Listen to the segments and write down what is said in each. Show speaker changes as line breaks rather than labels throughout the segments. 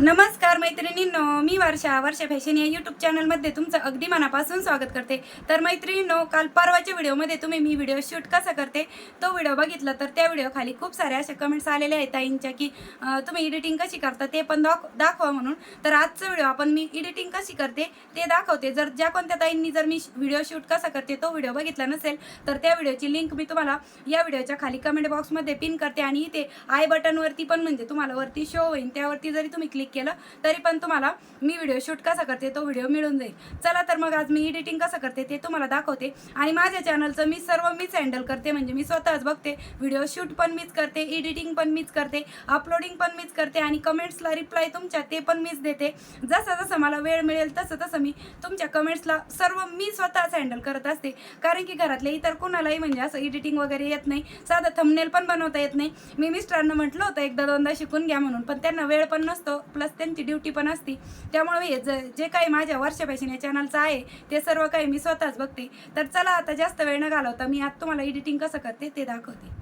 नमस्कार मैत्रिणींनो मी वर्षा वर्षा फॅशन या यूट्यूब चॅनलमध्ये तुमचं अगदी मनापासून स्वागत करते. तर मैत्रिणींनो काल परवाच्या व्हिडिओमध्ये तुम्ही मी व्हिडिओ शूट कसा करते तो व्हिडिओ बघितला. तर त्या व्हिडिओ खाली खूप साऱ्या अशा कमेंट्स आलेल्या आहेत ताईंच्या की तुम्ही एडिटिंग कशी करता ते पण दाख दाखवा म्हणून. तर आजचा व्हिडिओ आपण मी एडिटिंग कशी करते ते दाखवते. जर ज्या कोणत्या ताईंनी जर मी व्हिडिओ शूट कसा करते तो व्हिडिओ बघितला नसेल तर त्या व्हिडिओची लिंक मी तुम्हाला या व्हिडिओच्या खाली कमेंट बॉक्समध्ये पिन करते. आणि इथे आय बटनवरती पण म्हणजे तुम्हाला वरती शो होईल. त्यावरती जरी तुम्ही क्लिक केलं तरी पण तुम्हाला मी व्हिडिओ शूट कसा करते तो व्हिडिओ मिळून जाईल. चला तर मग आज मी एडिटिंग कसं करते ते तुम्हाला दाखवते. आणि माझ्या चॅनलचं मी सर्व मीच हँडल करते म्हणजे मी स्वतःच बघते. व्हिडिओ शूट पण मीच करते एडिटिंग पण मीच करते अपलोडिंग पण मीच करते आणि कमेंट्सला रिप्लाय तुमच्या ते पण मीच देते. जसं जसं मला वेळ मिळेल तसं तसं मी तुमच्या कमेंट्सला सर्व मी स्वतःच हँडल करत असते. कारण की घरातले इतर कोणालाही म्हणजे असं एडिटिंग वगैरे येत नाही. साधं थंबनेल पण बनवता येत नाही. मी मिस्टरांना म्हटलं होतं एकदा दोनदा शिकून घ्या म्हणून पण त्यांना वेळ पण नसतो. प्लस त्यांची ड्युटी पण असती. त्यामुळे हे ज जे काही माझ्या वर्षापासून या चॅनलचं आहे ते सर्व काही मी स्वतःच बघते. तर चला आता जास्त वेळ न घालवता मी आता तुम्हाला एडिटिंग कसं करते ते दाखवते.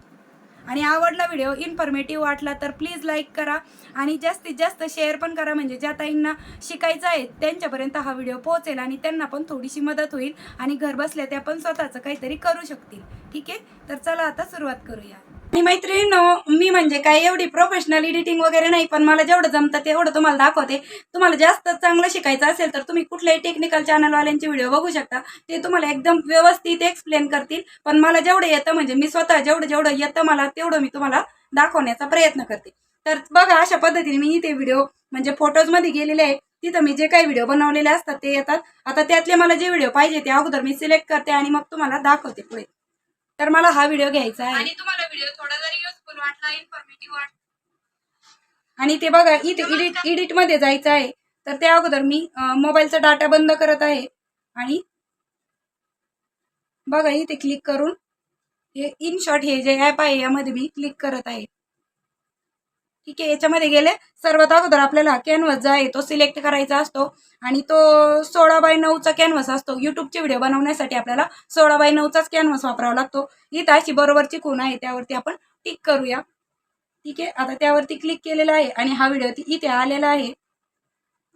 आणि आवडला व्हिडिओ इन्फॉर्मेटिव्ह वाटला तर प्लीज लाईक करा आणि जास्तीत जास्त शेअर पण करा. म्हणजे ज्या ताईंना शिकायचं आहे त्यांच्यापर्यंत हा व्हिडिओ पोहोचेल आणि त्यांना पण थोडीशी मदत होईल आणि घर बसल्या त्या पण स्वतःचं काहीतरी करू शकतील. ठीक आहे? तर चला आता सुरुवात करूया. आणि मैत्रिणींनो मी म्हणजे काय एवढी प्रोफेशनल एडिटिंग वगैरे नाही पण मला जेवढं जमतं तेवढं तुम्हाला दाखवते. तुम्हाला जास्त चांगलं शिकायचं असेल तर तुम्ही कुठल्याही टेक्निकल चॅनलवाल्यांचे व्हिडिओ बघू शकता. ते तुम्हाला एकदम व्यवस्थित एक्सप्लेन करतील. पण मला जेवढं येतं म्हणजे मी स्वतः जेवढं जेवढं येतं मला तेवढं मी तुम्हाला दाखवण्याचा प्रयत्न करते. तर बघा अशा पद्धतीने मी इथे व्हिडिओ म्हणजे फोटोजमध्ये गेलेले आहे. तिथं मी जे काही व्हिडिओ बनवलेले असतात ते येतात. आता त्यातले मला जे व्हिडिओ पाहिजे ते अगोदर मी सिलेक्ट करते आणि मग तुम्हाला दाखवते पुढे. तर मला हा व्हिडिओ घ्यायचा आहे.
आणि तुम्हाला व्हिडिओ थोडा जरी युजफुल वाटला इन्फॉर्मेटिव्ह वाटला.
आणि ते बघा इथे एडिट एडिटमध्ये जायचं आहे. तर त्या अगोदर मी मोबाईलचा डाटा बंद करत आहे. आणि बघा इथे क्लिक करून हे इन शॉर्ट हे जे ऍप आहे यामध्ये मी क्लिक करत आहे. ठीक आहे याच्यामध्ये गेले सर्वात अगोदर आपल्याला कॅनव्हस जो आहे तो सिलेक्ट करायचा असतो. आणि तो सोळा बाय नऊचा कॅनव्हस असतो. युट्यूबचे व्हिडिओ बनवण्यासाठी आपल्याला सोळा बाय नऊचाच कॅनव्हस वापरावा लागतो. इथं अशी बरोबरची खूण आहे त्यावरती आपण टिक करूया. ठीक आहे? आता त्यावरती क्लिक केलेला आहे आणि हा व्हिडिओ ती- इथे आलेला आहे.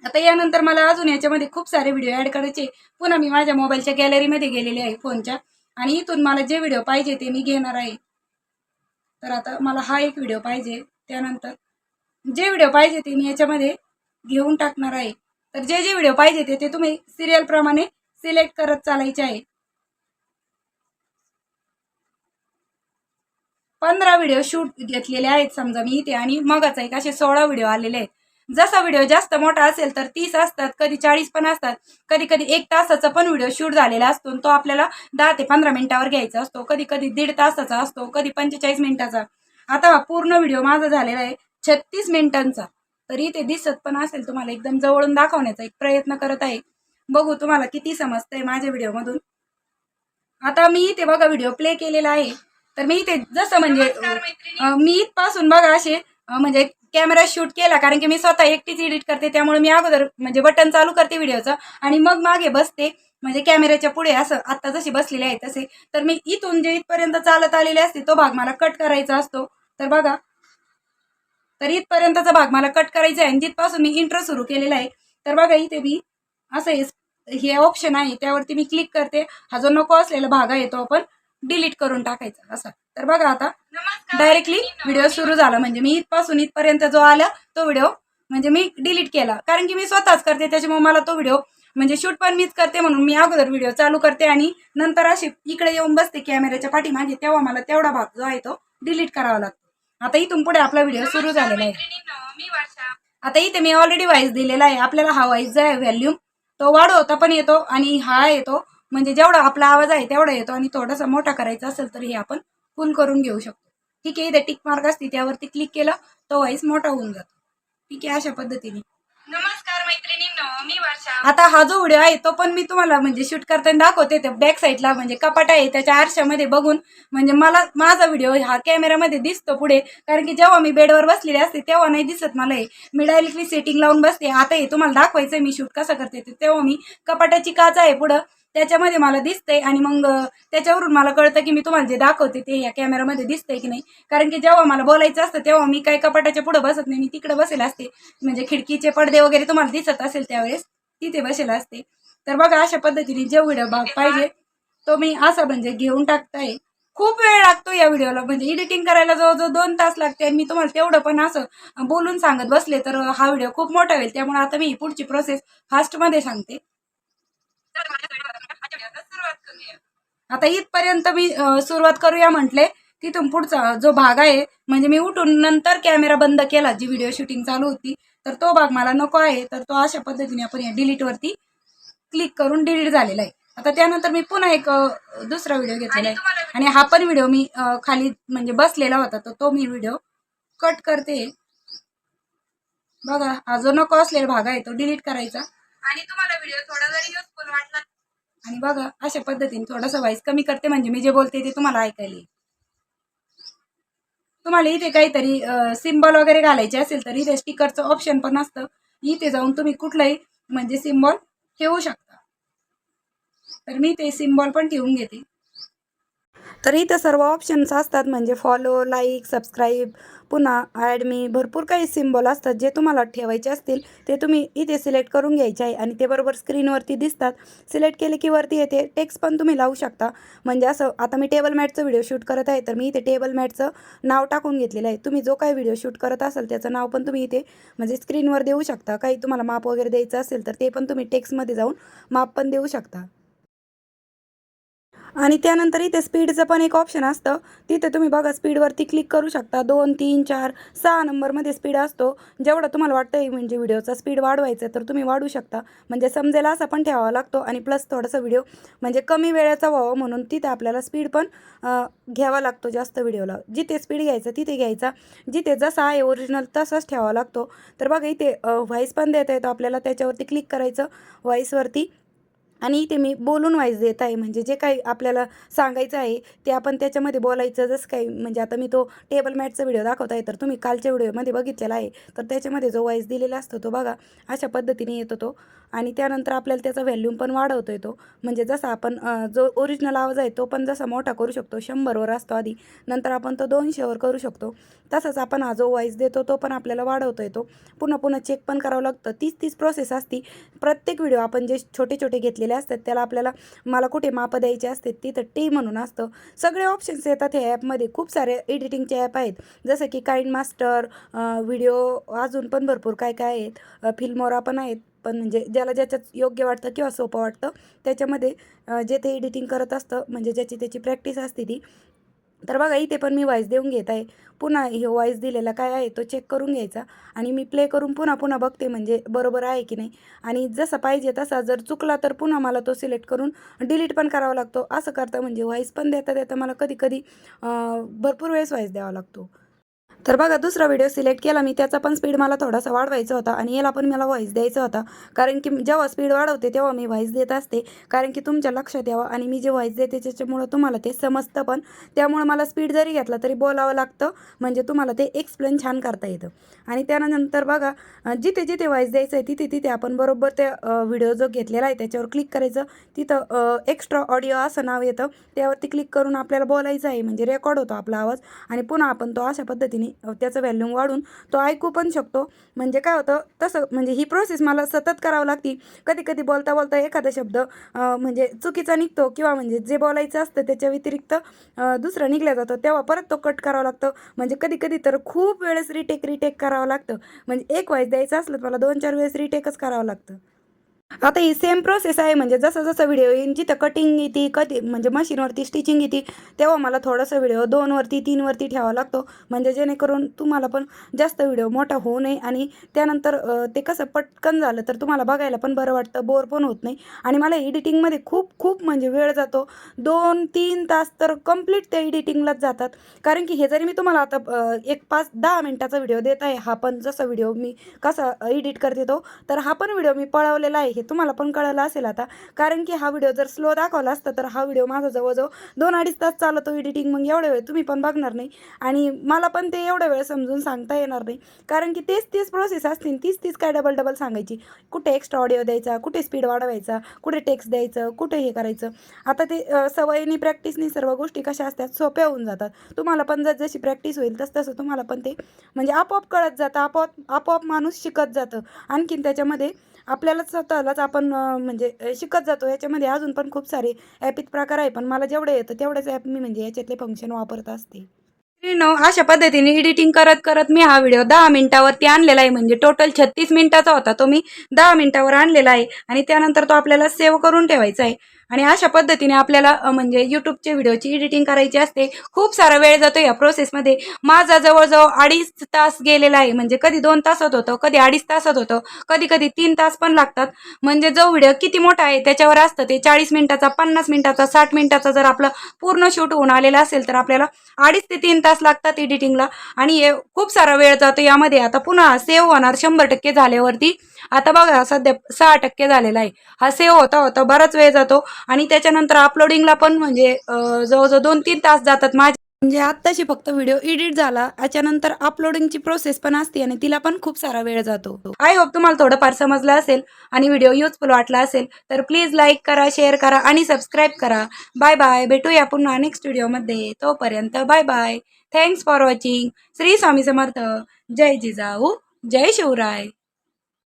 आता यानंतर मला अजून याच्यामध्ये खूप सारे व्हिडिओ ॲड करायचे पुन्हा मी माझ्या मोबाईलच्या गॅलरीमध्ये गेलेले आहे फोनच्या आणि इथून मला जे व्हिडिओ पाहिजे ते मी घेणार आहे. तर आता मला हा एक व्हिडिओ पाहिजे. त्यानंतर जे व्हिडिओ पाहिजे ते मी याच्यामध्ये घेऊन टाकणार आहे. तर जे जे व्हिडिओ पाहिजे ते ते तुम्ही सिरियल प्रमाणे सिलेक्ट करत चालायचे आहे. पंधरा व्हिडिओ शूट घेतलेले आहेत समजा मी इथे आणि मगच एक असे सोळा व्हिडिओ आलेले आहेत. जसा व्हिडिओ जास्त मोठा असेल तर तीस असतात कधी चाळीस पण असतात कधी कधी एक तासाचा पण व्हिडिओ शूट झालेला असतो तो आपल्याला दहा ते पंधरा मिनिटावर घ्यायचा असतो कधी कधी दीड तासाचा असतो कधी पंचेचाळीस मिनिटाचा. आता हा पूर्ण व्हिडिओ माझा झालेला आहे छत्तीस मिनिटांचा. तरी ते दिसत पण असेल तुम्हाला एकदम जवळून दाखवण्याचा एक प्रयत्न करत आहे. बघू तुम्हाला किती समजतंय माझ्या व्हिडिओमधून. आता मी इथे बघा व्हिडिओ प्ले केलेला आहे. तर मी इथे जसं म्हणजे मी इथपासून बघा असे म्हणजे कॅमेरा शूट केला कारण की मी स्वतः एकटीच एडिट करते त्यामुळे मी अगोदर म्हणजे बटन चालू करते व्हिडिओचं आणि मग मागे बसते. म्हणजे कॅमेऱ्याच्या पुढे असं आता जसे बसलेले आहे तसे. तर मी इथून जे इथपर्यंत चालत आलेले असते तो भाग मला कट करायचा असतो. तर बघा. तर इथपर्यंतचा भाग मला कट करायचा आहे आणि तिथपासून मी इंट्रो सुरू केलेला आहे. तर बघा इथे मी असं हे ऑप्शन आहे. त्यावरती मी क्लिक करते. हा जो नको असलेला भाग आहे तो आपण डिलीट करून टाकायचा. असा. तर बघा आता. डायरेक्टली. व्हिडिओ सुरू झाला. म्हणजे मी इथपासून इथपर्यंत जो आला तो व्हिडिओ म्हणजे मी डिलीट केला. कारण की मी स्वतःच करते. त्याच्यामुळे मला तो व्हिडिओ म्हणजे शूट पण मीच करते म्हणून मी अगोदर व्हिडिओ चालू करते आणि नंतर अशी इकडे येऊन बसते कॅमेऱ्याच्या पाठीमागे. तेव्हा मला तेवढा भाग जो आहे तो डिलीट करावा लागतो. आता इथून पुढे आपला व्हिडिओ सुरू झालेला आहे. आता इथे मी ऑलरेडी वाईस दिलेला आहे. आपल्याला हा वाईस जो आहे व्हॅल्यूम तो वाढवता पण येतो आणि हा येतो. म्हणजे जेवढा आपला आवाज आहे तेवढा येतो आणि थोडासा मोठा करायचा असेल तर हे आपण फुल करून घेऊ शकतो. ठीक आहे इथे टिक मार्क असते त्यावरती क्लिक केला तो वाईस मोठा होऊन जातो. ठीक आहे अशा पद्धतीने.
नमस्कार मैत्रिणींनो मी वर्षा.
आता हा जो व्हिडिओ आहे तो पण मी तुम्हाला म्हणजे शूट करताना दाखवते. ते बॅक साईडला म्हणजे कपाट आहे त्याच्या आरशामध्ये बघून म्हणजे मला माझा व्हिडिओ हा कॅमेरामध्ये दिसतो पुढे. कारण की जेव्हा मी बेडवर बसलेले असते तेव्हा नाही दिसत मला हे. मी डायरेक्टली सेटिंग लावून बसते. आता हे तुम्हाला दाखवायचं मी शूट कसं करते ते तेव्हा मी कपाटाची काच आहे पुढं. त्याच्यामध्ये मला दिसतंय आणि मग त्याच्यावरून मला कळतं की मी तुम्हाला जे दाखवते ते या कॅमेरामध्ये दिसतंय की नाही. कारण की जेव्हा मला बोलायचं असतं तेव्हा मी काही कपाटाच्या पुढे बसत नाही मी तिकडे बसेल असते. म्हणजे खिडकीचे पडदे वगैरे तुम्हाला दिसत असेल त्यावेळेस तिथे बसेल असते. तर बघा अशा पद्धतीने जे व्हिडिओ भाग पाहिजे तो मी असा म्हणजे घेऊन टाकताय. खूप वेळ लागतो या व्हिडिओला म्हणजे एडिटिंग करायला जवळजवळ दोन तास लागते आणि मी तुम्हाला तेवढं पण असं बोलून सांगत बसले तर हा व्हिडिओ खूप मोठा होईल. त्यामुळे आता मी पुढची प्रोसेस फास्टमध्ये सांगते
तर माझ्याकडे बघा, आजच्या व्हिडिओला सुरुवात करूया
आता इथपर्यंत मी सुरुवात करूया म्हटले तिथून पुढचा जो भाग आहे म्हणजे मी उठून नंतर कॅमेरा बंद केला जी व्हिडिओ शूटिंग चालू होती तर तो भाग मला नको आहे तर तो अशा पद्धतीने आपण या डिलीट वरती क्लिक करून डिलीट झालेला आहे. आता त्यानंतर मी पुन्हा एक दुसरा व्हिडिओ घेतलेला आहे. आणि हा पण व्हिडिओ मी खाली म्हणजे बसलेला होता तर तो मी व्हिडिओ कट करते. बघा हा जो नको असलेला भाग आहे तो डिलीट करायचा.
आणि तुम्हाला व्हिडिओ थोडा जरी युजफुल वाटला
आणि बघा अशा पद्धतीने थोडासा व्हाईस कमी करते म्हणजे मी जे बोलते ते तुम्हाला ऐकायला येईल. तुम्हाला इथे काहीतरी सिम्बॉल वगैरे घालायचे असेल तर इथे स्टिकरचं ऑप्शन पण असतं. इथे जाऊन तुम्ही कुठलंही म्हणजे सिम्बॉल ठेवू शकता. तर मी ते सिम्बॉल पण ठेवून घेते. तर इथं सर्व ऑप्शन्स असतात म्हणजे फॉलो लाईक सबस्क्राईब पुन्हा ॲड मी भरपूर काही सिम्बॉल असतात जे तुम्हाला ठेवायचे असतील ते तुम्ही इथे सिलेक्ट करून घ्यायचे आहे आणि ते बरोबर स्क्रीनवरती दिसतात. सिलेक्ट केले की वरती येते टेक्स्ट पण तुम्ही लावू शकता. म्हणजे असं आता मी टेबल मॅटचं व्हिडिओ शूट करत आहे तर मी इथे टेबल मॅटचं नाव टाकून घेतलेलं आहे. तुम्ही जो काही व्हिडिओ शूट करत असाल त्याचं नाव पण तुम्ही इथे म्हणजे स्क्रीनवर देऊ शकता. काही तुम्हाला माप वगैरे द्यायचं असेल तर ते पण तुम्ही टेक्स्टमध्ये जाऊन माप पण देऊ शकता. आणि त्यानंतर इथे स्पीडचं पण एक ऑप्शन असतं. तिथे तुम्ही बघा स्पीडवरती क्लिक करू शकता. दोन तीन चार सहा नंबरमध्ये स्पीड असतो. जेवढं तुम्हाला वाटतं म्हणजे व्हिडिओचा स्पीड वाढवायचं तर तुम्ही वाढू शकता. म्हणजे समजेल असा पण ठेवावा लागतो. आणि प्लस थोडासा व्हिडिओ म्हणजे कमी वेळेचा व्हावा म्हणून तिथे आपल्याला स्पीड पण घ्यावा लागतो जास्त व्हिडिओला. जिथे स्पीड घ्यायचं तिथे घ्यायचा. जिथे जसा आहे ओरिजिनल तसाच ठेवावा लागतो. तर बघा इथे व्हॉईस पण देता येतो आपल्याला. त्याच्यावरती क्लिक करायचं. व्हॉईसवरती आणि इथे मी बोलून वाईज देत आहे. म्हणजे जे काही आपल्याला सांगायचं आहे ते आपण त्याच्यामध्ये बोलायचं. जसं काही म्हणजे आता मी तो टेबल मॅटचा व्हिडिओ दाखवत आहे तर तुम्ही कालच्या व्हिडिओमध्ये बघितलेला आहे. तर त्याच्यामध्ये जो वाईज दिलेला असतो तो बघा अशा पद्धतीने येतो तो. आणि त्यानंतर आपल्याला त्याचा व्हॅल्यूम पण वाढवतो येतो. म्हणजे जसा आपण जो ओरिजिनल आवाज आहे तो पण जसा मोठा करू शकतो शंभरवर असतो आधी. नंतर आपण तो दोनशेवर करू शकतो. तसंच आपण हा जो वॉईस देतो तो पण आपल्याला वाढवतो येतो. पुन्हा पुन्हा चेक पण करावं लागतं. तीच तीच प्रोसेस असती. प्रत्येक व्हिडिओ आपण जे छोटे छोटे घेतलेले असतात त्याला आपल्याला मला कुठे मापं द्यायचे असते तिथं टी म्हणून असतं. सगळे ऑप्शन्स येतात ह्या ॲपमध्ये खूप सारे एडिटिंगचे ॲप आहेत. जसं की काइंड मास्टर व्हिडिओ अजून पण भरपूर काय काय आहेत फिल्मोरा पण आहेत. पण म्हणजे ज्याला ज्याच्यात योग्य वाटतं किंवा सोपं वाटतं त्याच्यामध्ये जे ते एडिटिंग करत असतं म्हणजे ज्याची त्याची प्रॅक्टिस असते ती तर बघा इथे पण मी वॉईस देऊन घेत आहे. पुन्हा हे वॉईस दिलेला काय आहे तो चेक करून घ्यायचा आणि मी प्ले करून पुन्हा पुन्हा बघते म्हणजे बरोबर आहे की नाही. आणि जसं पाहिजे तसा जर चुकला तर पुन्हा मला तो सिलेक्ट करून डिलीट पण करावा लागतो. असं करता म्हणजे व्हॉईस पण देता देता मला कधी कधी भरपूर वेळेस व्हॉईस द्यावा लागतो. तर बघा दुसरा व्हिडिओ सिलेक्ट केला मी. त्याचा पण स्पीड मला थोडासा वाढवायचा होता आणि याला पण मला व्हॉईस द्यायचा होता. कारण की जेव्हा स्पीड वाढवते तेव्हा मी व्हॉईस देत असते. कारण की तुमच्या लक्षात यावं आणि मी जे व्हॉईस देते त्याच्यामुळं तुम्हाला ते समजतं पण. त्यामुळं मला स्पीड जरी घेतला तरी बोलावं लागतं. म्हणजे तुम्हाला ते एक्सप्लेन छान करता येतं. आणि त्यानंतर बघा जिथे जिथे व्हॉईस द्यायचं आहे तिथे तिथे आपण बरोबर त्या व्हिडिओ जो घेतलेला आहे त्याच्यावर क्लिक करायचं. तिथं एक्स्ट्रा ऑडिओ असं नाव येतं. त्यावरती क्लिक करून आपल्याला बोलायचं आहे. म्हणजे रेकॉर्ड होतो आपला आवाज. आणि पुन्हा आपण तो अशा पद्धतीने त्याचं व्हॅल्यूम वाढून तो ऐकू पण शकतो. म्हणजे काय होतं तसं म्हणजे ही प्रोसेस मला सतत करावं लागती. कधी कधी बोलता बोलता एखादा शब्द म्हणजे चुकीचा निघतो किंवा म्हणजे जे बोलायचं असतं त्याच्या व्यतिरिक्त दुसरं निघलं जातं तेव्हा परत तो कट करावा लागतो. म्हणजे कधी कधी तर खूप वेळेस रिटेक रिटेक करावं लागतं. म्हणजे एक वाईस द्यायचं असलं तर मला दोन चार वेळेस रिटेकच करावं लागतं. आता ही सेम प्रोसेस आहे. म्हणजे जसं जसं व्हिडिओ येईन जिथं कटिंग येते कधी म्हणजे मशीनवरती स्टिचिंग येते तेव्हा मला थोडंसं व्हिडिओ दोनवरती तीनवरती ठेवावा लागतो. म्हणजे जेणेकरून तुम्हाला पण जास्त व्हिडिओ मोठा होऊ नये आणि त्यानंतर ते कसं पटकन झालं तर तुम्हाला बघायला पण बरं वाटतं बोर पण होत नाही. आणि मला एडिटिंगमध्ये खूप खूप म्हणजे वेळ जातो. दोन तीन तास तर कंप्लीट त्या एडिटिंगलाच जातात. कारण की हे जरी मी तुम्हाला आता एक पाच दहा मिनटाचा व्हिडिओ देत आहे हा पण जसा व्हिडिओ मी कसा एडिट करते तो तर हा पण व्हिडिओ मी पळवलेला आहे. हे तुम्हाला पण कळलं असेल आता. कारण की हा व्हिडिओ जर स्लो दाखवला असता तर हा व्हिडिओ माझा जवळजवळ दोन अडीच तास चालतो एडिटिंग मग एवढ्या वेळ तुम्ही पण बघणार नाही. आणि मला पण ते एवढ्या वेळ समजून सांगता येणार नाही. कारण की तेच तीच प्रोसेस असतील तीच तीच काय डबल डबल सांगायची. कुठे एक्स्ट्रा ऑडिओ द्यायचा कुठे स्पीड वाढवायचा कुठे टेक्स्ट द्यायचं कुठे हे करायचं. आता ते सवयीने प्रॅक्टिसनी सर्व गोष्टी कशा असतात सोप्या होऊन जातात. तुम्हाला पण जर जशी प्रॅक्टिस होईल तस तसं तुम्हाला पण ते म्हणजे आपोआप कळत जातं आपोआप आपोआप माणूस शिकत जातं. आणखीन त्याच्यामध्ये आपल्याला स्वतःलाच आपण म्हणजे शिकत जातो. याच्यामध्ये अजून पण खूप सारे ॲपित प्रकार आहे. पण मला जेवढे येतं तेवढेच ॲप मी म्हणजे याच्यातले फंक्शन वापरत असते. अशा पद्धतीने एडिटिंग करत करत मी हा व्हिडिओ दहा मिनिटावरती आणलेला आहे. म्हणजे टोटल छत्तीस मिनिटाचा होता. तो मी दहा मिनिटावर आणलेला आहे. आणि त्यानंतर तो आपल्याला सेव्ह करून ठेवायचा आहे. आणि अशा पद्धतीने आपल्याला म्हणजे यूट्यूबच्या व्हिडिओची एडिटिंग करायची असते. खूप सारा वेळ जातो या प्रोसेसमध्ये माझा जवळजवळ अडीच तास गेलेला आहे. म्हणजे कधी दोन तासात होतं कधी अडीच तासात होतं कधी कधी तीन तास पण लागतात. म्हणजे जो व्हिडिओ किती मोठा आहे त्याच्यावर असतं ते चाळीस मिनिटाचा पन्नास मिनिटाचा साठ मिनिटाचा जर आपलं पूर्ण शूट होऊन आलेला असेल तर आपल्याला अडीच ते तीन तास लागतात एडिटिंगला आणि खूप सारा वेळ जातो यामध्ये. आता पुन्हा सेव्ह होणार शंभर टक्के झाल्यावरती आता बघा सध्या सहा टक्के झालेला आहे. हा सेव्ह होता होता बराच वेळ जातो. आणि त्याच्यानंतर अपलोडिंगला पण म्हणजे जवळजवळ दोन तीन तास जातात. माझे म्हणजे आत्ताशी फक्त व्हिडिओ एडिट झाला. त्याच्यानंतर अपलोडिंगची प्रोसेस पण असते आणि तिला पण खूप सारा वेळ जातो. आय होप तुम्हाला थोडंफार समजलं असेल आणि व्हिडिओ युजफुल वाटला असेल तर प्लीज लाईक करा शेअर करा आणि सबस्क्राईब करा. बाय बाय भेटूया पुन्हा नेक्स्ट व्हिडिओमध्ये तोपर्यंत bye bye thanks for watching Shri Swami Samarth. जय जिजाऊ. जय शिवराय.